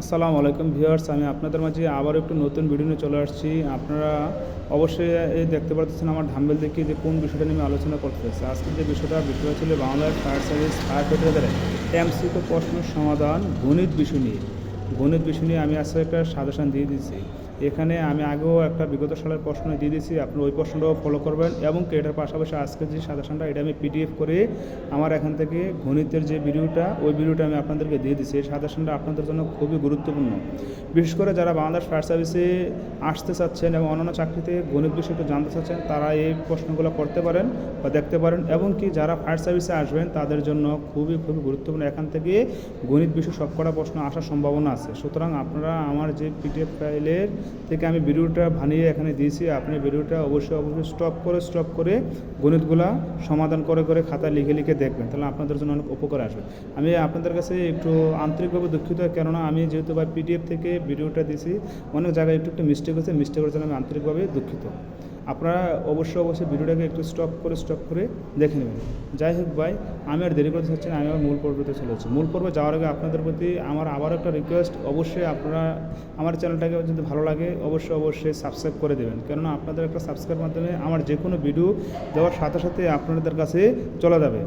আসসালামু আলাইকুম ভিউয়ার্স, আমি আপনাদের মাঝে আবার একটু নতুন ভিডিও নিয়ে চলে আসছি। আপনারা অবশ্যই দেখতে পাচ্ছেন আমার ধাম্বেল দেখি যে কোন বিষয়টা নিয়ে আলোচনা করতে চাইছি আজকে যে বিষয়টা বিষয় ছিল বাংলার ফায়ার সার্ভিস, ফায়ার ব্রিগেডের এমসিকে প্রশ্নের সমাধান গণিত বিষয় নিয়ে। গণিত বিষয় নিয়ে আমি আজকে একটা সাজেশন দিয়ে দিচ্ছি এখানে আমি আগেও একটা বিগত সালের প্রশ্ন দিয়ে দিয়েছি আপনি ওই প্রশ্নটাও ফলো করবেন এবং এটার পাশাপাশি আজকের যে সাজেশনটা, এটা আমি পিডিএফ করে আমার এখান থেকে গণিতের যে ভিডিওটা, ওই ভিডিওটা আমি আপনাদেরকে দিয়ে দিচ্ছি এই সাজেশনটা আপনাদের জন্য খুবই গুরুত্বপূর্ণ। বিশেষ করে যারা বাংলাদেশ ফায়ার সার্ভিসে আসতে চাচ্ছেন এবং অন্যান্য চাকরিতে গণিত বিষয়ে একটু জানতে চাচ্ছেন, তারা এই প্রশ্নগুলো করতে পারেন বা দেখতে পারেন এবং কি যারা ফায়ার সার্ভিসে আসবেন, তাদের জন্য খুবই খুবই গুরুত্বপূর্ণ। এখান থেকে গণিত বিষয়ে সবকটা প্রশ্ন আসার সম্ভাবনা আছে। সুতরাং আপনারা আমার যে পিডিএফ ফাইলের থেকে আমি ভিডিওটা বানিয়ে এখানে দিয়েছি। আপনি ভিডিওটা অবশ্যই অবশ্যই স্টপ করে স্টপ করে গণিতগুলা সমাধান করে করে খাতা লিখে লিখে দেখবেন। তাহলে আপনাদের জন্য অনেক উপকার আসবে। আমি আপনাদের কাছে একটু আন্তরিকভাবে দুঃখিত, কেননা আমি যেহেতু বা পিডিএফ থেকে ভিডিওটা দিয়েছি, অনেক জায়গায় একটু একটু মিস্টেক হয়েছে। মিস্টেকের জন্য আমি আন্তরিকভাবে দুঃখিত। আপনারা অবশ্যই অবশ্যই ভিডিওটাকে একটু স্টপ করে স্টপ করে দেখে নেবেন। যাই হোক ভাই, আমি আর দেরি করতে চাচ্ছি না, আমি আমার মূল পর্বতে চলে যাচ্ছি। মূল পর্বে যাওয়ার আগে আপনাদের প্রতি আমার আবার একটা রিকোয়েস্ট অবশ্যই আপনারা আমার চ্যানেলটাকে যদি ভালো লাগে, অবশ্যই অবশ্যই সাবস্ক্রাইব করে দেবেন। কেননা আপনাদের একটা সাবস্ক্রাইব মাধ্যমে আমার যে কোনো ভিডিও দেওয়ার সাথে সাথে আপনাদের কাছে চলে যাবে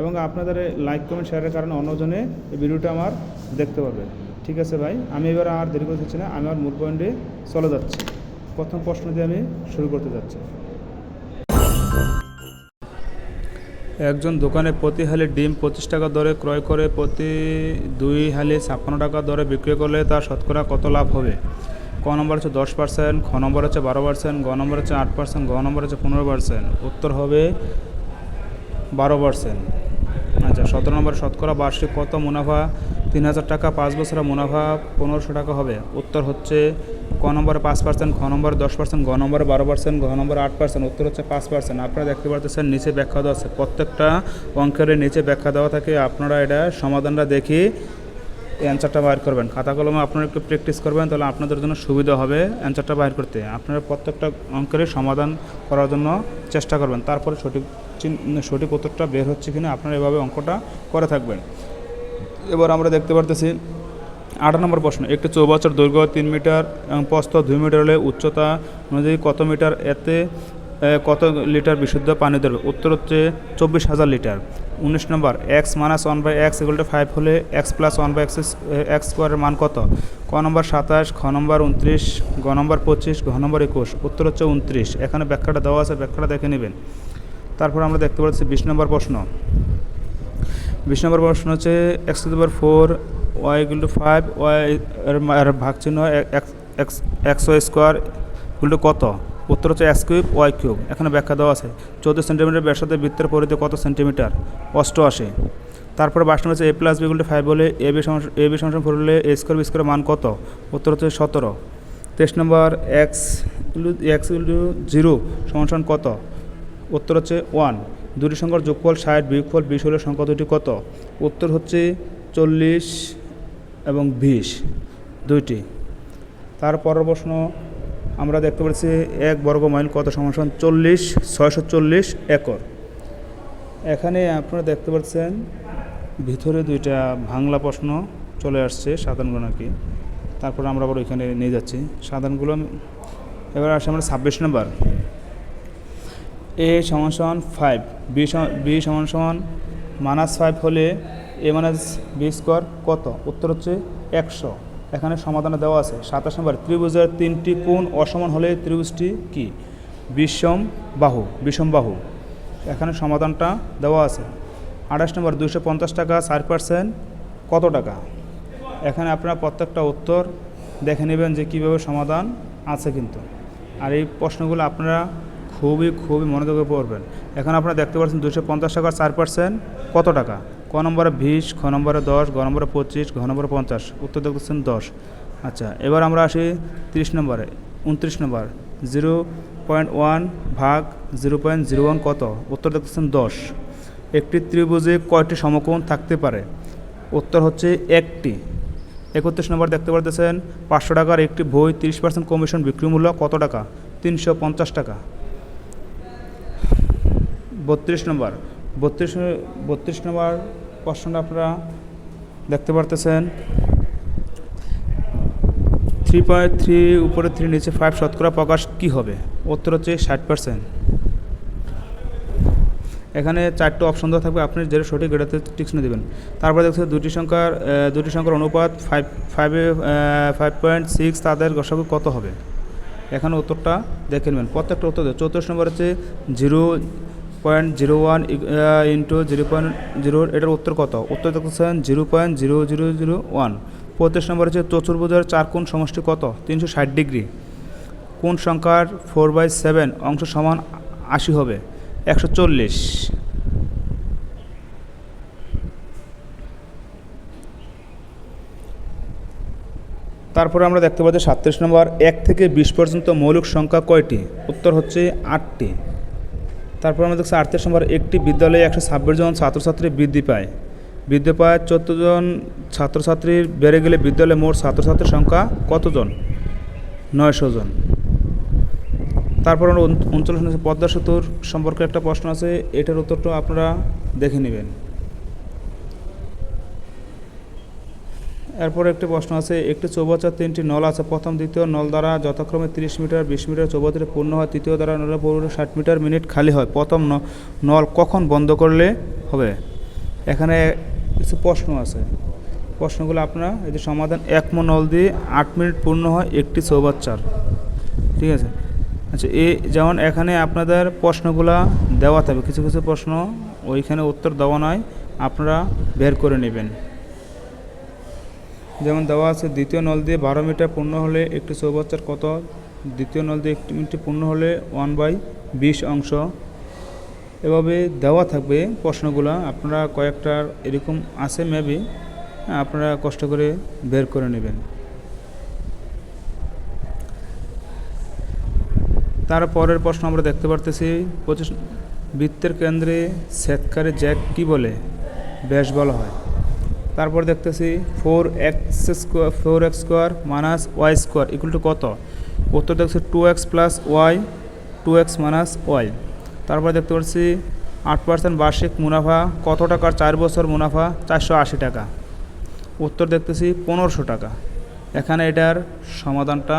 এবং আপনাদের লাইক কমেন্ট শেয়ারের কারণে অন্যজনে এই ভিডিওটা আমার দেখতে পাবে ঠিক আছে ভাই, আমি এবার আর দেরি করতে চাচ্ছি না, আমি আমার মূল পয়েন্টে চলে যাচ্ছি। প্রথম প্রশ্ন দিয়ে আমি শুরু করতে যাচ্ছি। একজন দোকানে প্রতি হালি ডিম পঁচিশ টাকা দরে ক্রয় করে, প্রতি দুই হালি ছাপ্পান্ন টাকা দরে বিক্রি করলে তার শতকরা কত লাভ হবে? ক নম্বর হচ্ছে দশ পার্সেন্ট, খ নম্বর হচ্ছে বারো পার্সেন্ট, গ নম্বর হচ্ছে আট পার্সেন্ট, গ নম্বর হচ্ছে পনেরো পার্সেন্ট। উত্তর হবে বারো পার্সেন্ট। আচ্ছা সতেরো নম্বর শতকরা বার্ষিক কত মুনাফা? তিন হাজার টাকা, পাঁচ বছরের মুনাফা পনেরোশো টাকা হবে। উত্তর হচ্ছে ক নম্বরে পাঁচ পার্সেন্ট, খ নম্বরে দশ পার্সেন্ট, গ নম্বরে বারো পার্সেন্ট ঘ নম্বরে আট পার্সেন্ট, উত্তর হচ্ছে পাঁচ পার্সেন্ট। আপনারা দেখতে পাচ্ছেন নিচে ব্যাখ্যা দেওয়া আছে। প্রত্যেকটা অঙ্কের নিচে ব্যাখ্যা দেওয়া থাকে, আপনারা এটা সমাধানটা দেখে অ্যান্সারটা বাইর করবেন। খাতা কলমে আপনারা একটু প্র্যাকটিস করবেন, তাহলে আপনাদের জন্য সুবিধা হবে অ্যান্সারটা বাইর করতে। আপনারা প্রত্যেকটা অঙ্কের সমাধান করার জন্য চেষ্টা করবেন। তারপরে সঠিক সঠিক উত্তরটা বের হচ্ছে কিনা, আপনারা এভাবে অঙ্কটা করে থাকবেন। এবার আমরা দেখতে পারতেছি আট নম্বর প্রশ্ন, একটি চৌবছর দৈর্ঘ্য তিন মিটার এবং প্রস্থ দুই মিটার হলে উচ্চতা অনুযায়ী কত মিটার? এতে কত লিটার বিশুদ্ধ পানি দেবে উত্তর হচ্ছে চব্বিশ হাজার লিটার। উনিশ নম্বর, x minus one by x equal to five হলে x plus one by x x স্কোয়ারের মান কত? ক নম্বর সাতাশ খ নম্বর উনত্রিশ গ নম্বর পঁচিশ, ঘ নম্বর একুশ। উত্তর হচ্ছে উনত্রিশ। এখানে ব্যাখ্যাটা দেওয়া আছে, ব্যাখ্যাটা দেখে নেবেন। তারপর আমরা দেখতে পাচ্ছি বিশ নম্বর প্রশ্ন। বিশ নম্বর প্রশ্ন হচ্ছে x to power four y equal to five y এর মা- এর ভাগ চিহ্ন x x x square equal কত? উত্তর হচ্ছে এক্স কিউব ওয়াই কিউব এখানে ব্যাখ্যা দেওয়া আছে। চৌদ্দ সেন্টিমিটার ব্যাসার্ধে বৃত্তের পরিধি কত সেন্টিমিটার অষ্টআশি। তারপরে বাস হচ্ছে a plus b to five হলে এ বি এ বি সমস্যা ফোর হলে এ স্কোয়ার বি স্কোয়ার মান কত? উত্তর হচ্ছে সতেরো। তেইশ নম্বর এক্স এক্স টু জিরো সমস্যা কত? উত্তর হচ্ছে ওয়ান দুটি সংখ্যার যোগফল ষাট, বিয়োগফল বিশ হলে সংখ্যা দুটি কত? উত্তর হচ্ছে চল্লিশ এবং বিশ, দুইটি। তারপর প্রশ্ন, আমরা দেখতে পাচ্ছি এক বর্গ মাইল কত সমান চল্লিশ, ছয়শো চল্লিশ একর। এখানে আপনারা দেখতে পাচ্ছেন, ভিতরে দুইটা বাংলা প্রশ্ন চলে আসছে সাধারণগুলো নাকি। তারপর আমরা আবার ওইখানে নিয়ে যাচ্ছি। সাধারণগুলো, এবার আসে আমরা ছাব্বিশ নম্বর। এ সমান সমান ফাইভ বি সমান- বি সমান মাইনাস ফাইভ হলে এ মাইনাস বি স্কোয়ার কত? উত্তর হচ্ছে একশো। এখানে সমাধানে দেওয়া আছে সাতাশ নম্বর, ত্রিভুজের তিনটি কোণ অসমান হলে ত্রিভুজটি কি? বিষম বাহু বিষম বাহু। এখানে সমাধানটা দেওয়া আছে। আঠাশ নম্বর দুশো পঞ্চাশ টাকা চার পার্সেন্ট কত টাকা? এখানে আপনারা প্রত্যেকটা উত্তর দেখে নেবেন যে কীভাবে সমাধান আছে কিন্তু। আর এই প্রশ্নগুলো আপনারা খুবই খুবই মনোযোগে পড়বেন। এখন আপনারা দেখতে পাচ্ছেন দুশো পঞ্চাশ টাকার চার পার্সেন্ট কত টাকা? ক নম্বরে বিশ, খ নম্বরে দশ, গ নম্বরে পঁচিশ, ঘ নম্বরে পঞ্চাশ, উত্তর দেখতেছেন দশ। আচ্ছা এবার আমরা আসি তিরিশ নম্বরে, উনত্রিশ নম্বর জিরো পয়েন্ট ওয়ান ভাগ জিরো পয়েন্ট জিরো ওয়ান কত? উত্তর দেখতেছেন দশ। একটি ত্রিভুজে কয়টি সমকোণ থাকতে পারে? উত্তর হচ্ছে একটি। একত্রিশ নম্বর দেখতে পারতেছেন, পাঁচশো টাকার একটি বই তিরিশ পার্সেন্ট কমিশন বিক্রি মূল্য কত টাকা? তিনশো পঞ্চাশ টাকা। বত্রিশ নম্বর, বত্রিশ বত্রিশ নম্বর প্রশ্নটা আপনারা দেখতে পারতেছেন। থ্রি পয়েন্ট থ্রি, উপরে থ্রি, নিচে ফাইভ শতকরা প্রকাশ কি হবে? উত্তর হচ্ছে ষাট পার্সেন্ট এখানে চারটে অপশন দেওয়া থাকবে, আপনি যেটা সঠিক এটাতে টিকসনে দেবেন। তারপরে দেখতে দুটি সংখ্যার দুটি সংখ্যার অনুপাত ফাইভ ফাইভে ফাইভ পয়েন্ট সিক্স তাদের গসাগু কত হবে? এখানে উত্তরটা দেখে নেবেন। প্রত্যেকটা উত্তর চৌত্রিশ নম্বর হচ্ছে zero point zero one into zero point zero এটার উত্তর কত? উত্তর দেখতেছেন zero point zero zero zero one পঁয়ত্রিশ নম্বর হচ্ছে চতুর্ভুজের চার কোণ সমষ্টি কত? তিনশো ষাট ডিগ্রি। কোন সংখ্যার ফোর বাই সেভেন অংশ সমান আশি হবে। একশো চল্লিশ। তারপরে আমরা দেখতে পাচ্ছি সাতত্রিশ নম্বর, এক থেকে বিশ পর্যন্ত মৌলিক সংখ্যা কয়টি? উত্তর হচ্ছে আটটি। তারপর আমরা দেখছি আটত্রিশ নম্বর একটি বিদ্যালয়ে একশো ছাব্বিশ জন ছাত্রছাত্রী বৃদ্ধি পায়। বৃদ্ধি পায় চোদ্দ জন ছাত্রছাত্রীর বেড়ে গেলে বিদ্যালয়ে মোট ছাত্রছাত্রীর সংখ্যা কতজন নয়শো জন। তারপর আমরা উনচল্লিশ পদ্মা সেতুর সম্পর্কে একটা প্রশ্ন আছে, এটার উত্তরটা আপনারা দেখে নেবেন। এরপর একটি প্রশ্ন আছে, একটি চৌবাচ্চার তিনটি নল আছে, প্রথম, দ্বিতীয় নল দ্বারা যথাক্রমে তিরিশ মিটার, বিশ মিটার চৌবাচ্চাটি পূর্ণ হয়, তৃতীয় দ্বারা নলে পূর্ণ ষাট মিটার মিনিট খালি হয়। প্রথম নল কখন বন্ধ করলে হবে? এখানে কিছু প্রশ্ন আছে। প্রশ্নগুলো আপনার এই যে সমাধান এক নল দিয়ে আট মিনিট পূর্ণ হয় একটি চৌবাচ্চার ঠিক আছে? আচ্ছা এই যেমন এখানে আপনাদের প্রশ্নগুলা দেওয়া থাকবে, কিছু কিছু প্রশ্ন ওইখানে উত্তর দেওয়া নয়, আপনারা বের করে নেবেন। যেমন দেওয়া আছে, দ্বিতীয় নল দিয়ে বারো মিটার পূর্ণ হলে একটি চৌবাচ্চার কত? দ্বিতীয় নল দিয়ে একটি মিনিট পূর্ণ হলে ওয়ান বাই বিশ অংশ। এভাবে দেওয়া থাকবে প্রশ্নগুলো। আপনারা কয়েকটার এরকম আছে মেবি আপনারা কষ্ট করে বের করে নেবেন। তার পরের প্রশ্ন আমরা দেখতে পারতেছি, পঁচিশ বৃত্তের কেন্দ্রে শ্বেতকারে জ্যাক কি বলে? ব্যাস বলা হয়। তারপর দেখতেছি four x square, four x square minus y square equal to কত? উত্তর দেখছি two x plus y, two x minus y. তারপর দেখতে পাচ্ছি আট পার্সেন্ট বার্ষিক মুনাফা, কত টাকার চার বছর মুনাফা? চারশো আশি টাকা। উত্তর দেখতেছি পনেরোশো টাকা। এখানে এটার সমাধানটা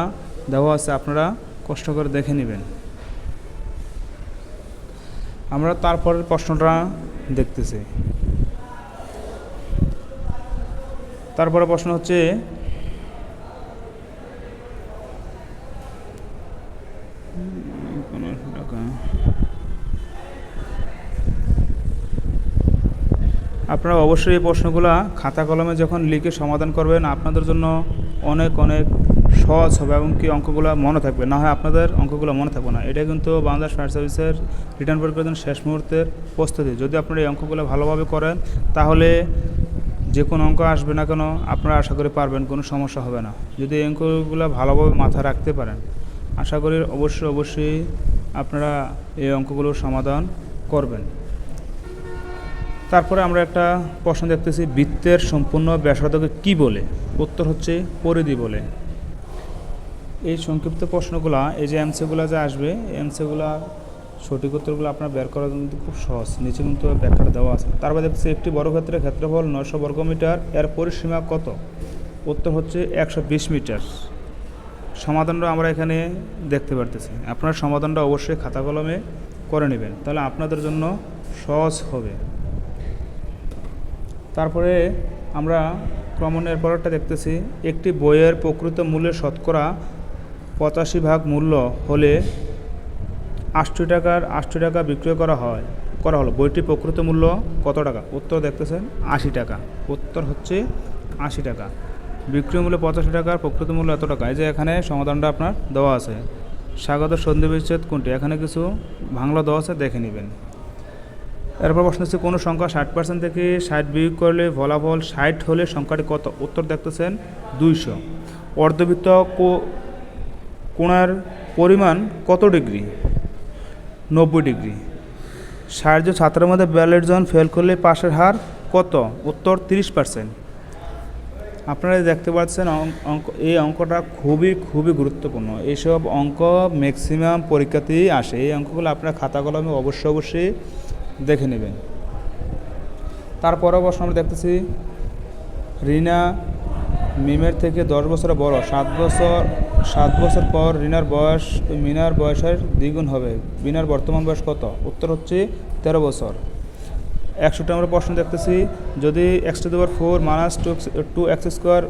দেওয়া আছে, আপনারা কষ্ট করে দেখে নেবেন। আমরা তারপরের প্রশ্নটা দেখতেছি। তারপরে প্রশ্ন হচ্ছে, আপনারা অবশ্যই এই প্রশ্নগুলো খাতা কলমে যখন লিখে সমাধান করবেন, আপনাদের জন্য অনেক অনেক সহজ হবে এবং কি অঙ্কগুলো মনে থাকবে। না হয় আপনাদের অঙ্কগুলো মনে থাকবে না। এটা কিন্তু বাংলাদেশ ফায়ার সার্ভিসের রিটার্ন পরীক্ষার জন্য শেষ মুহূর্তের প্রস্তুতি। যদি আপনারা এই অঙ্কগুলো ভালোভাবে করেন, তাহলে যে কোনো অঙ্ক আসবে না কেন, আপনারা আশা করি পারবেন, কোনো সমস্যা হবে না। যদি এই অঙ্কগুলো ভালোভাবে মাথায় রাখতে পারেন, আশা করি অবশ্যই অবশ্যই আপনারা এই অঙ্কগুলোর সমাধান করবেন। তারপরে আমরা একটা প্রশ্ন দেখতেছি, বৃত্তের সম্পূর্ণ ব্যাসার্ধকে কি বলে? উত্তর হচ্ছে পরিধি বলে। এই সংক্ষিপ্ত প্রশ্নগুলা, এই যে এমসিগুলো যে আসবে এমসিগুলা সঠিক উত্তরগুলো আপনার বের করা কিন্তু খুব সহজ। নিচে কিন্তু ব্যাখ্যাটা দেওয়া আছে। তারপর দেখছি একটি বর্গক্ষেত্রের ক্ষেত্রফল নয়শো বর্গমিটার এর পরিসীমা কত? উত্তর হচ্ছে একশো বিশ মিটার। সমাধানটা আমরা এখানে দেখতে পারতেছি। আপনার সমাধানটা অবশ্যই খাতা কলমে করে নেবেন। তাহলে আপনাদের জন্য সহজ হবে। তারপরে আমরা ক্রমণের পরেরটা দেখতেছি। একটি বইয়ের প্রকৃত মূল্যের শতকরা পঁচাশি ভাগ মূল্য হলে আটশো টাকার আটশো টাকা বিক্রয় করা হয়, করা হলো। বইটির প্রকৃত মূল্য কত টাকা? উত্তর দেখতেছেন, আশি টাকা। উত্তর হচ্ছে আশি টাকা। বিক্রয় মূল্য পঁচাশি টাকার প্রকৃত মূল্য এত টাকা। এই যে এখানে সমাধানটা আপনার দেওয়া আছে। স্বাগত সন্ধি বিচ্ছেদ কোনটি? এখানে কিছু বাংলা দেওয়া আছে, দেখে নেবেন। এরপর প্রশ্ন হচ্ছে, কোনো সংখ্যা ষাট পার্সেন্ট থেকে ষাট বিয়োগ করলে ফলাফল ষাট হলে সংখ্যাটি কত? উত্তর দেখতেছেন, দুইশো। অর্ধবৃত্ত কোণার পরিমাণ কত ডিগ্রি? নব্বই ডিগ্রি। জন ছাত্রের মধ্যে বিয়াল্লিশ জন ফেল করলে পাশের হার কত? উত্তর তিরিশ পার্সেন্ট আপনারা দেখতে পাচ্ছেন অঙ্ক- এই অঙ্কটা খুবই খুবই গুরুত্বপূর্ণ। এইসব অঙ্ক ম্যাক্সিমাম পরীক্ষাতেই আসে। এই অঙ্কগুলো আপনার খাতা কলমে অবশ্যই অবশ্যই দেখে নেবেন। তারপরে প্রশ্ন আমরা দেখতেছি, রিনা মিমের থেকে দশ বছর বড়। সাত বছর সাত বছর পর রিনার বয়স, মিনার বয়সের দ্বিগুণ হবে। মিনার বর্তমান বয়স কত? উত্তর হচ্ছে তেরো বছর। একশোটা আমরা প্রশ্ন দেখতেছি, যদি এক্স টু দেওয়ার four minus two x two x square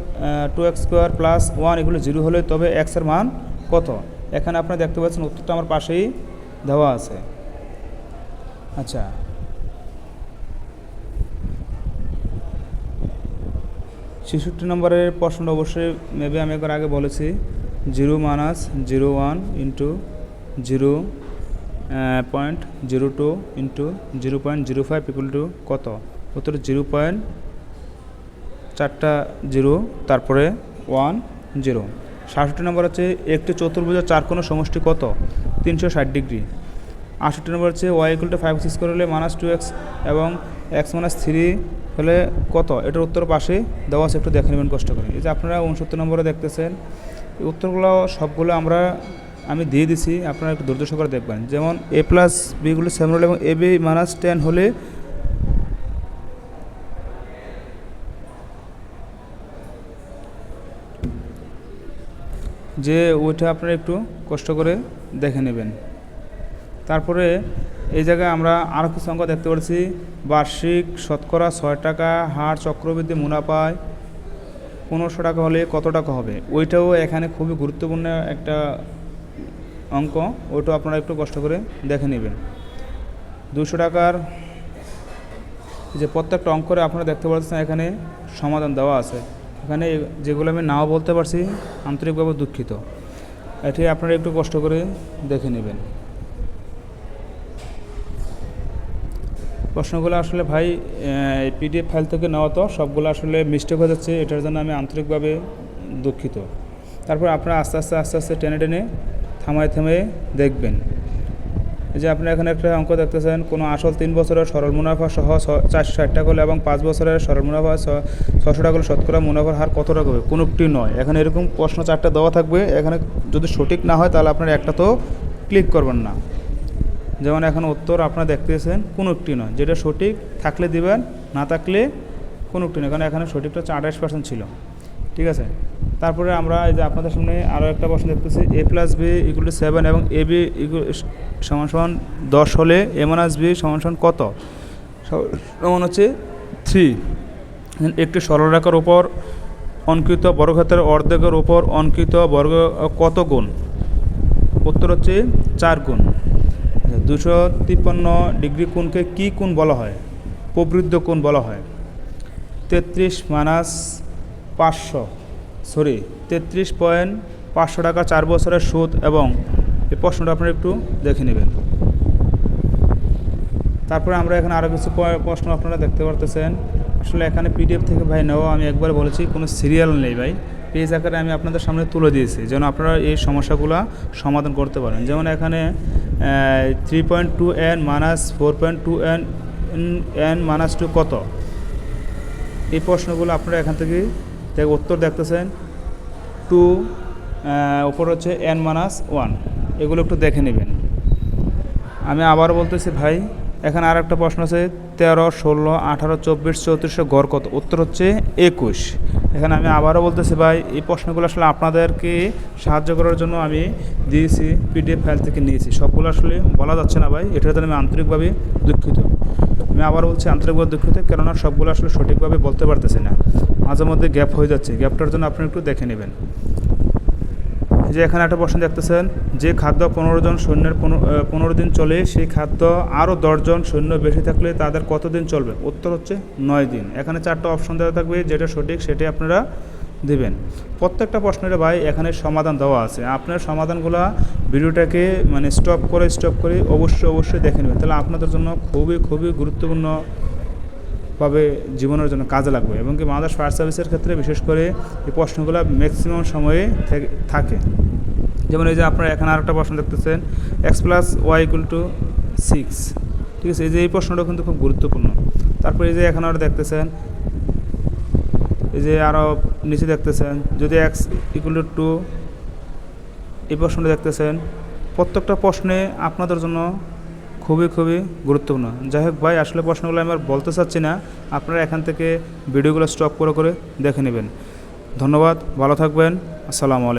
two x square plus one এগুলো জিরো হলে তবে এক্সের মান কত? এখানে আপনারা দেখতে পাচ্ছেন উত্তরটা আমার পাশেই দেওয়া আছে। আচ্ছা। ছেষট্টি নম্বরের প্রশ্নটা অবশ্যই মেবি আমি একবার আগে বলেছি। Zero minus zero one into zero point zero two into zero point zero five equal to কত? উত্তর জিরো পয়েন্ট চারটা জিরো, তারপরে ওয়ান জিরো সাতষট্টি নম্বর হচ্ছে একটি চতুর্ভুজের চার কোনো সমষ্টি কত? তিনশো ষাট ডিগ্রি। আটষট্টি নম্বর হচ্ছে y equal to five six করলে মাইনাস টু এক্স এবং এক্স মাইনাস থ্রি হলে কত? এটার উত্তর পাশে দেওয়া আছে, একটু দেখে নেবেন কষ্ট করে। এই যে আপনারা উনসত্তর নম্বরে দেখতেছেন, এই উত্তরগুলো সবগুলো আমরা, আমি দিয়ে দিছি, আপনারা একটু দুর্দশ করে দেখবেন। যেমন এ প্লাস বিগুলো সেভেন হলে এবং এ বি মাইনাস টেন হলে যে ওইটা আপনারা একটু কষ্ট করে দেখে নেবেন। তারপরে এই জায়গায় আমরা আরও কিছু অঙ্ক দেখতে পাচ্ছি বার্ষিক শতকরা ছয় টাকা, হার, চক্রবৃদ্ধি মুনাফায় পনেরোশো টাকা হলে কত টাকা হবে? ওইটাও এখানে খুবই গুরুত্বপূর্ণ একটা অঙ্ক। ওইটাও আপনারা একটু কষ্ট করে দেখে নেবেন। দুশো টাকার যে প্রত্যেকটা অঙ্করে আপনারা দেখতে পাচ্ছেন এখানে সমাধান দেওয়া আছে। এখানে যেগুলো আমি নাও বলতে পারছি, আন্তরিকভাবে দুঃখিত। এটি আপনারা একটু কষ্ট করে দেখে নেবেন। প্রশ্নগুলো আসলে ভাই পিডিএফ ফাইল থেকে নেওয়া তো, সবগুলো আসলে মিস্টেক হয়ে যাচ্ছে, এটার জন্য আমি আন্তরিকভাবে দুঃখিত। তারপর আপনারা আস্তে আস্তে আস্তে আস্তে টেনে টেনে থামায় থামায় দেখবেন। যে আপনি এখানে একটা অঙ্ক দেখতেছেন, কোনো আসল তিন বছরের সরল মুনাফা সহ চারশো ষাট টাকা এবং পাঁচ বছরের সরল মুনাফা ছশো টাকা হলে শতকরা মুনাফার হার কত টাকা হবে? কোনোটি নয়। এখানে এরকম প্রশ্ন চারটা দেওয়া থাকবে। এখানে যদি সঠিক না হয়, তাহলে আপনার একটা তো ক্লিক করবেন না। যেমন এখন উত্তর আপনারা দেখতেছেন কোনো একটি নয়। যেটা সঠিক, থাকলে দিবেন, না থাকলে কোনো একটি নয়, কারণ এখানে সঠিকটা হচ্ছে পার্সেন্ট ছিল। ঠিক আছে? তারপরে আমরা এই যে আপনাদের সামনে আরও একটা প্রশ্ন দেখতেছি, a plus b equal to seven এবং এ বি সমান সমান দশ হলে এ মাইনাস বি সমান সমান কত? সমান হচ্ছে থ্রি একটি সরলরেখার উপর অঙ্কিত বর্গক্ষেত্রের অর্ধেকের উপর অঙ্কিত বর্গ কত গুণ? উত্তর হচ্ছে চার গুণ। দুশো তিপ্পান্ন ডিগ্রি কোণকে কী কোণ বলা হয়? প্রবৃদ্ধ কোণ বলা হয়। তেত্রিশ মাইনাস পাঁচশো, সরি, তেত্রিশ পয়েন্ট পাঁচশো টাকা চার বছরের সুদ এবং এই প্রশ্নটা আপনারা একটু দেখে নেবেন। তারপরে আমরা এখানে আরও কিছু প্রশ্ন আপনারা দেখতে পারতেছেন। আসলে এখানে পিডিএফ থেকে ভাই নেওয়া আমি একবার বলেছি, কোনো সিরিয়াল নেই ভাই। পেজ আকারে আমি আপনাদের সামনে তুলে দিয়েছি, যেন আপনারা এই সমস্যাগুলো সমাধান করতে পারেন। যেমন এখানে three point two n minus four point two n n minus two কত? এই প্রশ্নগুলো আপনারা এখান থেকে দেখ, উত্তর দেখতেছেন। টু ওপর হচ্ছে এন মাইনাস ওয়ান এগুলো একটু দেখে নেবেন। আমি আবার বলতেছি ভাই এখানে আর একটা প্রশ্ন আছে, তেরো, ষোলো, আঠারো, চব্বিশ চৌত্রিশশো গড় কত? উত্তর হচ্ছে একুশ। এখানে আমি আবারও বলতেছি ভাই, এই প্রশ্নগুলো আসলে আপনাদেরকে সাহায্য করার জন্য আমি দিয়েছি, পিডিএফ ফাইল থেকে নিয়েছি। সবগুলো আসলে বলা যাচ্ছে না ভাই, এটার জন্য আমি আন্তরিকভাবে দুঃখিত। আমি আবার বলছি, আন্তরিকভাবে দুঃখিত, কেননা সবগুলো আসলে সঠিকভাবে বলতে পারতেছি না। মাঝে মধ্যে গ্যাপ হয়ে যাচ্ছে, গ্যাপটার জন্য আপনি একটু দেখে নেবেন। যে এখানে একটা প্রশ্ন দেখতেছেন, যে খাদ্য পনেরো জন সৈন্যের পনেরো দিন চলে, সেই খাদ্য আরও দশজন সৈন্য বেশি থাকলে তাদের কতদিন চলবে? উত্তর হচ্ছে নয় দিন। এখানে চারটা অপশন দেওয়া থাকবে, যেটা সঠিক সেটি আপনারা দিবেন। প্রত্যেকটা প্রশ্নের ভাই এখানে সমাধান দেওয়া আছে। আপনার সমাধানগুলো ভিডিওটাকে মানে স্টপ করে স্টপ করে অবশ্যই অবশ্যই দেখে নেবেন। তাহলে আপনাদের জন্য খুবই খুবই গুরুত্বপূর্ণ ভাবে জীবনের জন্য কাজে লাগবে এবং কি বাংলাদেশ ফায়ার সার্ভিসের ক্ষেত্রে বিশেষ করে এই প্রশ্নগুলো ম্যাক্সিমাম সময়ে থেকে- যেমন এই যে আপনারা এখানে আরেকটা প্রশ্ন দেখতেছেন x plus y equal to six ঠিক আছে, এই যে এই প্রশ্নটা কিন্তু খুব গুরুত্বপূর্ণ। তারপরে এই যে এখানে আরও দেখতেছেন, এই যে আরও নিচে দেখতেছেন, যদি এক্স ইকুয়াল টু টু এই প্রশ্নটা দেখতেছেন, প্রত্যেকটা প্রশ্নে আপনাদের জন্য খুবই খুবই গুরুত্বপূর্ণ। যাই হোক ভাই, আসলে প্রশ্নগুলো আমি আর বলতে চাচ্ছি না। আপনারা এখান থেকে ভিডিওগুলো স্টপ করে করে দেখে নেবেন। ধন্যবাদ, ভালো থাকবেন। আসসালামু আলাইকুম।